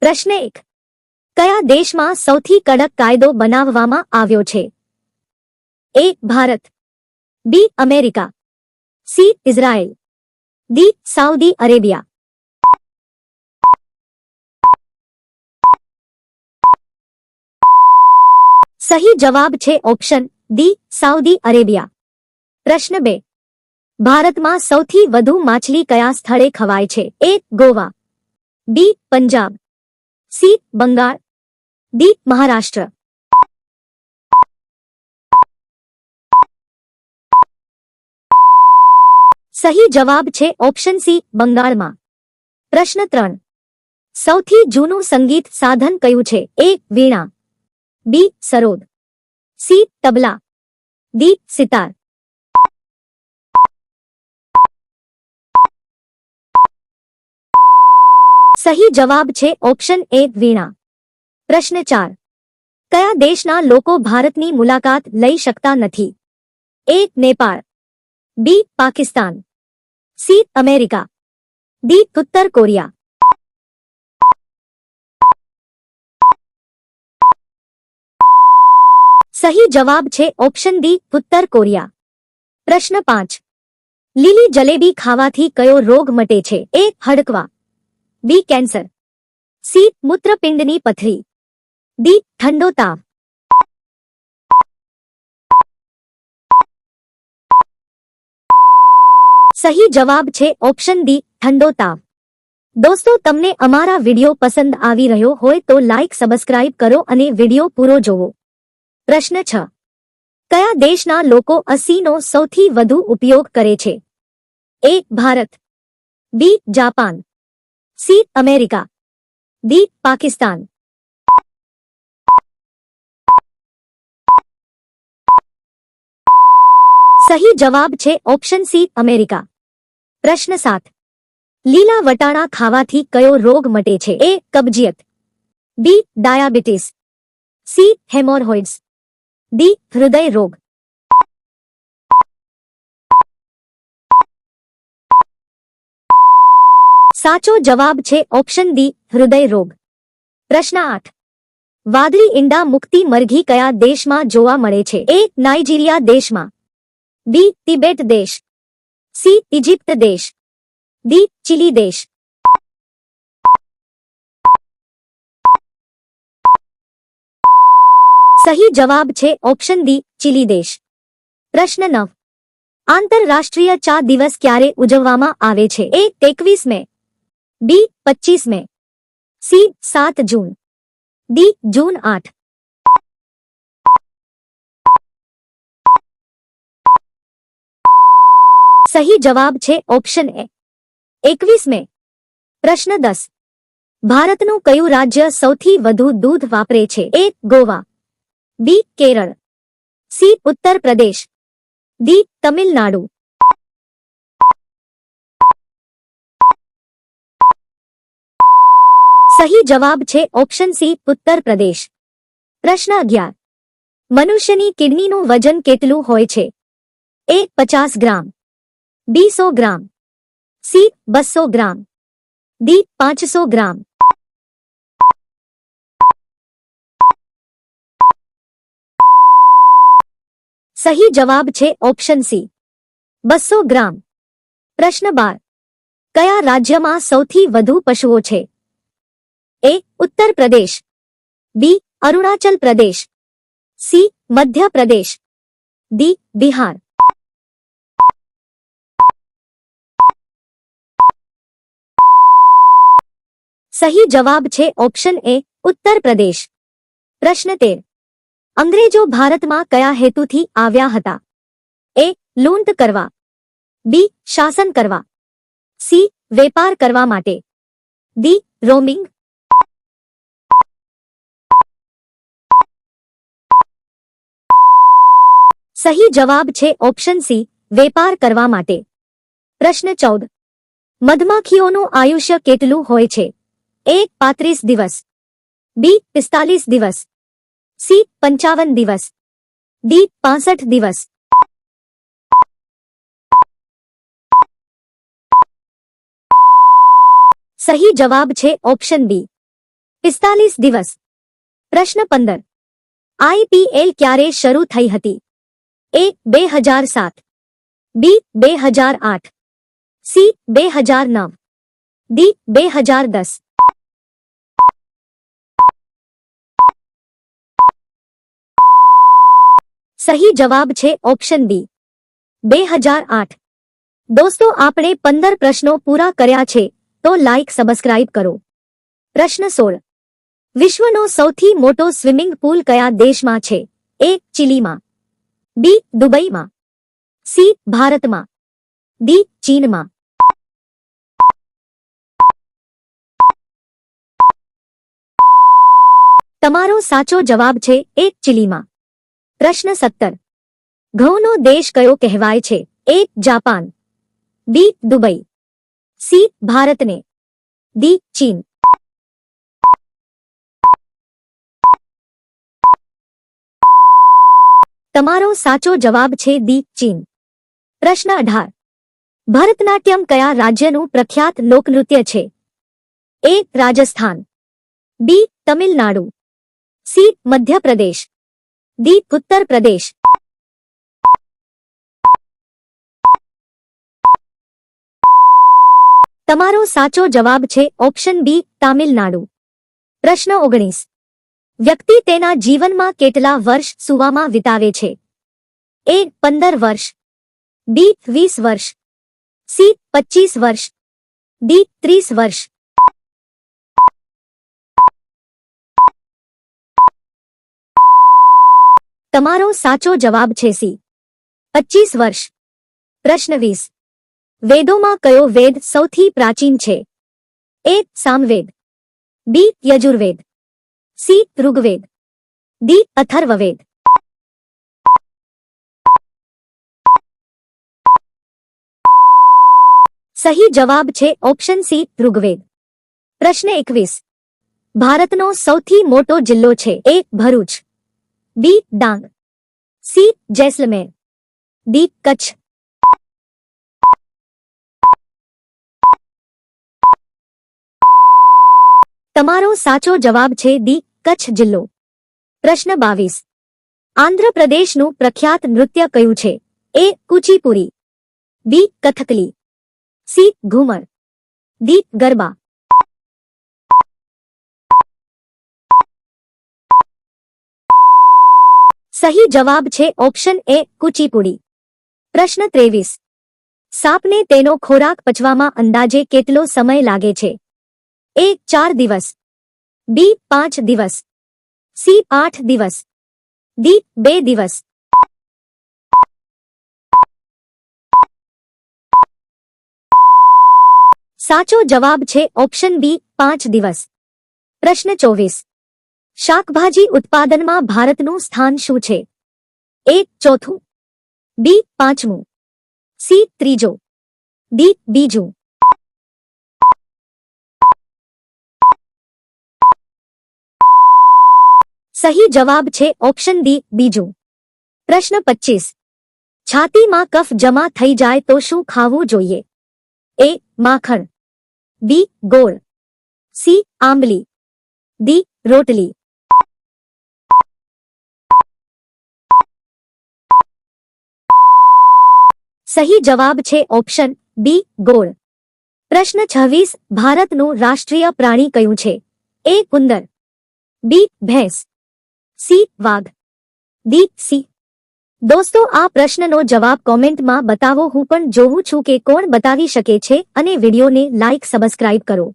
પ્રશ્ન એક. કયા દેશમાં સૌથી કડક કાયદો બનાવવામાં આવ્યો છે? A, Bharat. B, America. C, Israel. D, Saudi Arabia. સહી જવાબ છે ઓપ્શન ડી, સાઉદી અરેબિયા. પ્રશ્ન બે. ભારતમાં સૌથી વધુ માછલી કયા સ્થળે ખવાય છે? A, Goa. B, Punjab. C Bengal D Maharashtra સહી જવાબ છે ઓપ્શન સી બંગાળમાં પ્રશ્ન ત્રણ સૌથી જૂનું સંગીત સાધન કયું છે A veena B sarod C tabla D sitar સહી જવાબ છે ઓપ્શન એ વીણા પ્રશ્ન ચાર કયા દેશના લોકો ભારતની મુલાકાત લઈ શકતા નથી A Nepal B Pakistan C America D ઉત્તર કોરિયા સહી જવાબ છે ઓપ્શન ડી ઉત્તર કોરિયા પ્રશ્ન પાંચ લીલી જલેબી ખાવાથી કયો રોગ મટે છે એ હડકવા બી કેન્સર સી મૂત્રપિંડની પથરી. ડી ઠંડો તાવ સહી જવાબ છે ઓપ્શન ડી ઠંડો તાવ દોસ્તો, તમને અમારા વિડિયો પસંદ આવી રહ્યો હોય તો લાઇક સબસ્ક્રાઇબ કરો અને વિડિયો પૂરો જોવો. પ્રશ્ન છ. કયા દેશના લોકો અસીનો સૌથી વધુ ઉપયોગ કરે છે? A Bharat. B Japan. C America D Pakistan સહી જવાબ છે ઓપ્શન સી અમેરિકા પ્રશ્ન સાત લીલા વટાણા ખાવાથી કયો રોગ મટે છે A કબજિયત B diabetes C haemorrhoids D હૃદય રોગ સાચો જવાબ છે ઓપ્શન ડી, હૃદય રોગ. પ્રશ્ન આઠ. વાદળી ઈંડા મુક્તિ મરઘી કયા દેશમાં જોવા મળે છે? એ, નાઇજીરિયા દેશમાં. બી, તિબેટ દેશ. સી ઇજિપ્ત દેશ. ડી, ચીલી દેશ. સહી જવાબ છે ઓપ્શન ડી, ચીલી દેશ. પ્રશ્ન નવ. આંતરરાષ્ટ્રીય ચા દિવસ ક્યારે ઉજવવામાં આવે છે? એ, એકવીસ મે. બી પચીસ મે સી સાત જૂન ડી જૂન આઠ સહી જવાબ છે ઓપ્શન એ એકવીસ મે પ્રશ્ન દસ ભારતનું કયું રાજ્ય સૌથી વધુ દૂધ વાપરે છે A Goa B Kerala C Uttar Pradesh D Tamil Nadu સહી જવાબ છે ઓપ્શન સી, ઉત્તર પ્રદેશ. પ્રશ્ન અગિયાર. મનુષ્યની કિડનીનું વજન કેટલું હોય છે? એ, પચાસ ગ્રામ. બી, સો ગ્રામ. સી, બસો ગ્રામ. ડી, પાંચસો ગ્રામ. સહી જવાબ છે ઓપ્શન સી. બસો ગ્રામ. પ્રશ્ન બાર. કયા રાજ્યમાં સૌથી વધુ પશુઓ છે? એ ઉત્તર પ્રદેશ બી અરુણાચલ પ્રદેશ સી મધ્ય પ્રદેશ ડી બિહાર સહી જવાબ છે ઓપ્શન એ ઉત્તર પ્રદેશ પ્રશ્ન તેર અંગ્રેજો ભારતમાં કયા હેતુથી આવ્યા હતા એ લૂંટ કરવા બી શાસન કરવા સી વેપાર કરવા માટે ડી રોમિંગ સહી જવાબ છે ઓપ્શન સી, વેપાર કરવા માટે. પ્રશ્ન ચૌદ. મધમાખીઓનું આયુષ્ય કેટલું હોય છે? એક, પાંત્રીસ દિવસ. બી, પિસ્તાલીસ દિવસ. સી, પંચાવન દિવસ. ડી, પાસઠ દિવસ. સહી જવાબ છે ઓપ્શન બી. પિસ્તાલીસ દિવસ. પ્રશ્ન પંદર. આઈપીએલ ક્યારે શરૂ થઈ હતી? એ બે હજાર સાત બી બે હજાર આઠ સી બે હજાર નવ ડી બે હજાર દસ સહી જવાબ છે ઓપ્શન બી બે હજાર આઠ દોસ્તો આપણે પંદર પ્રશ્નો પૂરા કર્યા છે તો લાઇક સબસ્ક્રાઇબ કરો પ્રશ્ન સોળ વિશ્વનો સૌથી મોટો સ્વિમિંગ પુલ કયા દેશમાં છે એ ચીલીમાં બી દુબઈમાં સી ભારતમાં ડી ચીનમાં તમારો સાચો જવાબ છે એ ચીલીમાં પ્રશ્ન સત્તર ઘઉંનો દેશ કયો કહેવાય છે A Japan B Dubai C ભારતને ડી ચીન તમારો સાચો જવાબ છે દી ચીન. પ્રશ્ન અઢાર. ભરતનાટ્યમ કયા રાજ્યનું પ્રખ્યાત લોકનૃત્ય છે? A, Rajasthan. B, Tamil Nadu. C, Madhya Pradesh. D Uttar Pradesh તમારો સાચો જવાબ છે ઓપ્શન બી, તામિલનાડુ. પ્રશ્ન ઓગણીસ. વ્યક્તિ તેના જીવનમાં કેટલા વર્ષ સુવામાં વિતાવે છે? એ પંદર વર્ષ, બી વીસ વર્ષ, સી પચીસ વર્ષ, ડી ત્રીસ વર્ષ. તમારો સાચો જવાબ છે સી. પચીસ વર્ષ. પ્રશ્ન વીસ. વેદોમાં કયો વેદ સૌથી પ્રાચીન છે? A Samaveda, B Yajurveda. C Rigveda D Atharvaveda સહી જવાબ છે ઓપ્શન સી ઋગ્વેદ પ્રશ્ન એકવીસ ભારતનો સૌથી મોટો જિલ્લો છે A Bharuch B Dang C Jaisalmer D Kutch તમારો સાચો જવાબ છે ડી કચ્છ જિલ્લો. પ્રશ્ન બાવીસ. આંધ્રપ્રદેશનું પ્રખ્યાત નૃત્ય કયું છે? A Kuchipudi B Kathakali. C Ghoomar. D Garba. સહી જવાબ છે ઓપ્શન એ કુચીપુડી. પ્રશ્ન ત્રેવીસ. સાપને તેનો ખોરાક પચવામાં અંદાજે કેટલો સમય લાગે છે? એ ચાર દિવસ. બી પાંચ દિવસ. સી આઠ દિવસ. ડી બે દિવસ. સાચો જવાબ છે ઓપ્શન બી પાંચ દિવસ. પ્રશ્ન ચોવીસ. શાકભાજી ઉત્પાદનમાં ભારતનું સ્થાન શું છે? એ ચોથું. બી પાંચમું. સી ત્રીજો. ડી બીજું. સહી જવાબ છે ઓપ્શન ડી, બીજું. પ્રશ્ન પચીસ. છાતીમાં કફ જમા થઈ જાય તો શું ખાવું જોઈએ? એ, માખણ. બી, ગોળ. સી, આંબલી. ડી, રોટલી. સહી જવાબ છે ઓપ્શન બી, ગોળ. પ્રશ્ન છવ્વીસ, ભારતનું રાષ્ટ્રીય પ્રાણી કયું છે? એ કુંદર બી, ભેંસ. સી, વાઘ. D, C. દોસ્તો, આ પ્રશ્નનો જવાબ કોમેન્ટમાં બતાવો. હું પણ જોઉં છું કે કોણ બતાવી શકે છે અને વિડીયોને લાઇક સબસ્ક્રાઇબ કરો.